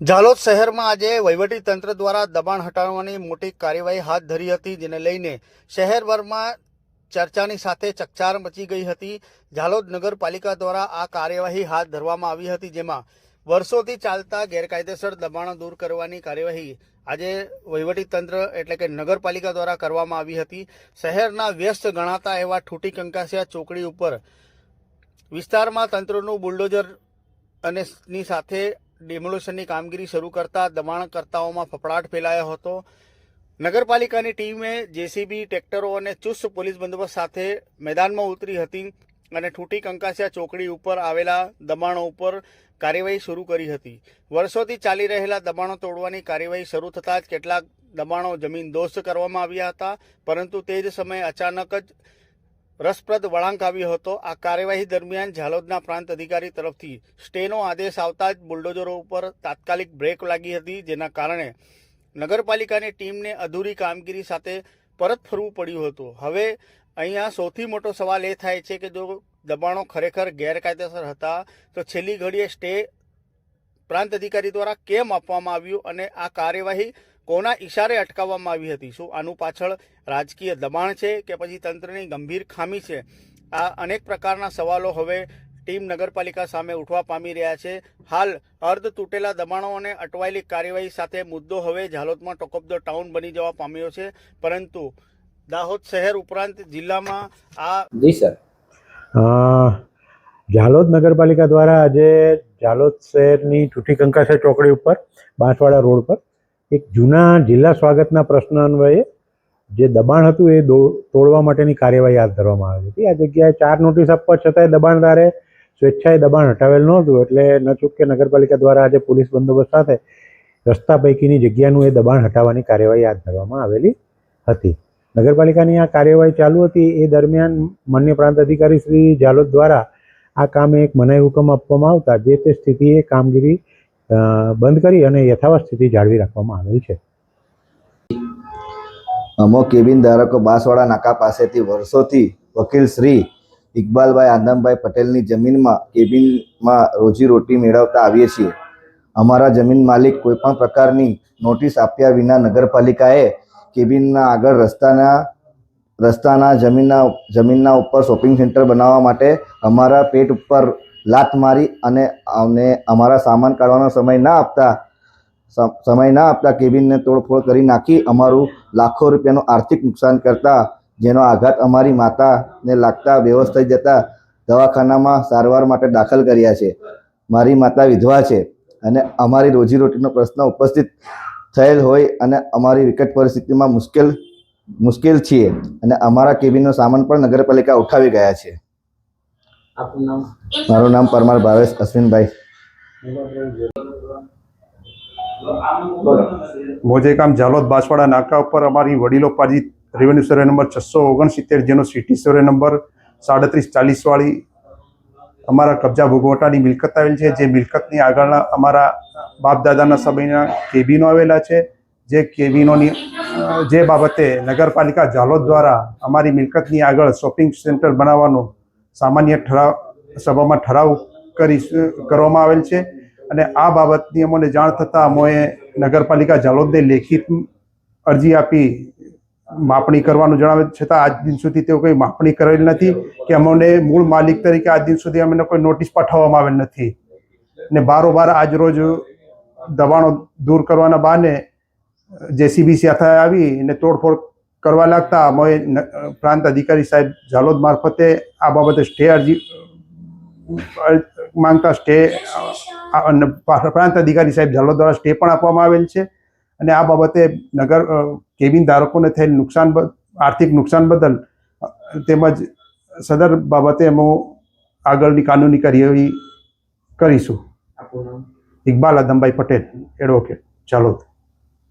ઝાલોદ શહેરમાં આજે વહીવટી તંત્ર દ્વારા દબાણ હટાવવાની મોટી કાર્યવાહી હાથ ધરી હતી, જેને લઈને શહેરભરમાં ચર્ચાની સાથે ચકચાર મચી ગઈ હતી. ઝાલોદ નગરપાલિકા દ્વારા આ કાર્યવાહી હાથ ધરવામાં આવી હતી, જેમાં વર્ષોથી ચાલતા ગેરકાયદેસર દબાણો દૂર કરવાની કાર્યવાહી આજે વહીવટી તંત્ર એટલે કે નગરપાલિકા દ્વારા કરવામાં આવી હતી. શહેરના વ્યસ્ત ગણાતા એવા ઠૂટી કંકાસિયા ચોકડી ઉપર વિસ્તારમાં તંત્રનું બુલડોઝર અને ની સાથે ડિમોલેશનની કામગીરી શરૂ કરતા દબાણકર્તાઓમાં ફફડાટ ફેલાયો હતો. નગરપાલિકાની ટીમે જેસીબી ટ્રેક્ટરો અને ચુસ્ત પોલીસ બંદોબસ્ત સાથે મેદાનમાં ઉતરી હતી અને ઠૂટી કંકાસિયા ચોકડી ઉપર આવેલા દબાણો ઉપર કાર્યવાહી શરૂ કરી હતી. વર્ષોથી ચાલી રહેલા દબાણો તોડવાની કાર્યવાહી શરૂ થતાં જ કેટલાક દબાણો જમીન દોસ્ત કરવામાં આવ્યા હતા, પરંતુ તે જ સમયે અચાનક જ રસપ્રદ વળાંક આવ્યો હતો. આ કાર્યવાહી દરમિયાન ઝાલોદના પ્રાંત અધિકારી તરફથી સ્ટેનો આદેશ આવતા જ બુલડોઝરો ઉપર તાત્કાલિક બ્રેક લાગી હતી, જેના કારણે નગરપાલિકાની ટીમને અધૂરી કામગીરી સાથે પરત ફરવું પડ્યું હતું. હવે અહીંયા સૌથી મોટો સવાલ એ થાય છે કે જો દબાણો ખરેખર ગેરકાયદેસર હતા, તો છેલ્લી ઘડીએ સ્ટે પ્રાંત અધિકારી દ્વારા કેમ આપવામાં આવ્યું અને આ કાર્યવાહી કોના ઈશારે અટકાવવામાં આવી હતી? શું આનું પાછળ રાજકીય દબાણ છે કે પછી તંત્રની ગંભીર ખામી છે? આ અનેક પ્રકારના સવાલો હવે ટીમ નગરપાલિકા સામે ઉઠવા પામી રહ્યા છે. હાલ અર્ધ તૂટેલા દબાણો અને અટવાયેલી કાર્યવાહી સાથે મુદ્દો હવે ઝાલોદમાં ટોક ઓફ ધ ટાઉન બની જવા પામ્યો છે. પરંતુ દાહોદ શહેર ઉપરાંત જિલ્લામાં આ જી સર. ઝાલોદ નગરપાલિકા દ્વારા આજે ઝાલોદ શહેરની ટૂટી કંકાસર ચોકડી ઉપર બાંસવાડા રોડ પર એક જૂના જિલ્લા સ્વાગતના પ્રશ્ન અન્વયે જે દબાણ હતું એ તોડવા માટેની કાર્યવાહી હાથ ધરવામાં આવી હતી. આ જગ્યાએ ચાર નોટિસ આપવા છતાંય દબાણદારે સ્વેચ્છાએ દબાણ હટાવેલ નહોતું, એટલે ન ચૂકે નગરપાલિકા દ્વારા આજે પોલીસ બંદોબસ્ત સાથે રસ્તા પૈકીની જગ્યાનું એ દબાણ હટાવવાની કાર્યવાહી હાથ ધરવામાં આવેલી હતી. નગરપાલિકાની આ કાર્યવાહી ચાલુ હતી. એ દરમિયાન માન્ય પ્રાંત અધિકારી શ્રી ઝાલોદ દ્વારા આ કામે એક મનાઈ હુકમ આપવામાં આવતા, જે તે સ્થિતિએ કામગીરી બંધ કરી અને યથાવત સ્થિતિ જાળવી રાખવામાં આવેલ છે. અમો કેબિન ધારકો બાંસવાડા નાકા પાસેથી વર્ષોથી વકીલ શ્રી ઇકબાલભાઈ આદમભાઈ પટેલની જમીનમાં કેબિનમાં રોજીરોટી મેળવતા આવીએ છીએ. અમારા જમીન માલિક કોઈપણ પ્રકારની નોટિસ આપ્યા વિના નગરપાલિકાએ કેબિનના આગળ રસ્તાના રસ્તાના જમીનના જમીનના ઉપર શોપિંગ સેન્ટર બનાવવા માટે અમારા પેટ ઉપર લાત મારી અને અમને અમારા સામાન કાઢવાનો સમય ના આપતા સમય ના આપતા કેબિનને તોડફોડ કરી નાખી અમારું લાખો રૂપિયાનું આર્થિક નુકસાન કરતા, જેનો આઘાત અમારી માતાને લાગતા બેહોશ થઈ જતા દવાખાનામાં સારવાર માટે દાખલ કર્યા છે. મારી માતા વિધવા છે અને અમારી રોજીરોટીનો પ્રશ્ન ઉપસ્થિત થયેલ હોય અને અમારી વિકટ પરિસ્થિતિમાં મુશ્કેલ મુશ્કેલ છીએ અને અમારા કેબિનનો સામાન પણ નગરપાલિકા ઉઠાવી ગયા છે. આપનું નામ? મારું નામ પરમાર ભાવેશ અશ્વિનભાઈ. મોજેકામ ઝાલોદ બાંસવાડા નાકા ઉપર અમારી વડીલો પાજી રેવન્યુ સર્વે નંબર છસો ઓગણસિત્તેર જેનો સિટી સર્વે નંબર સાડત્રીસ ચાલીસવાળી અમારા કબજા ભોગવટાની મિલકત આવેલ છે. જે મિલકતની આગળના અમારા બાપ દાદાના સમયના કેબિનો આવેલા છે. જે કેબિનોની જે બાબતે નગરપાલિકા ઝાલોદ દ્વારા અમારી મિલકતની આગળ શોપિંગ સેન્ટર બનાવવાનો સામાન્ય ઠરાવ, સભામાં ઠરાવ કરી કરવામાં આવેલ છે. અને આ બાબતની અમોને જાણ થતાં અમોએ નગરપાલિકા જાલોદને લેખિત અરજી આપી માપણી કરવાનું જણાવે છતાં આજ દિન સુધી તેઓ કોઈ માપણી કરેલ નથી કે અમને મૂળ માલિક તરીકે આજ દિન સુધી અમને કોઈ નોટિસ પાઠવવામાં આવેલ નથી. ને બારોબાર આજ રોજ દબાણો દૂર કરવાના બહાને જેસીબી સાથે આવી ને તોડફોડ કરવા લાગતા અમે પ્રાંત અધિકારી સાહેબ ઝાલોદ મારફતે આ બાબતે સ્ટે અરજી માંગતા સ્ટે પ્રાંત અધિકારી સાહેબ ઝાલોદ દ્વારા સ્ટે પણ આપવામાં આવેલ છે. અને આ બાબતે નગર કેબિન ધારકોને થયેલ નુકસાન આર્થિક નુકસાન બદલ તેમજ સદર બાબતે અમે આગળની કાનૂની કાર્યવાહી કરીશું. ઇકબાલ આદમભાઈ પટેલ એડવોકેટ ઝાલોદ.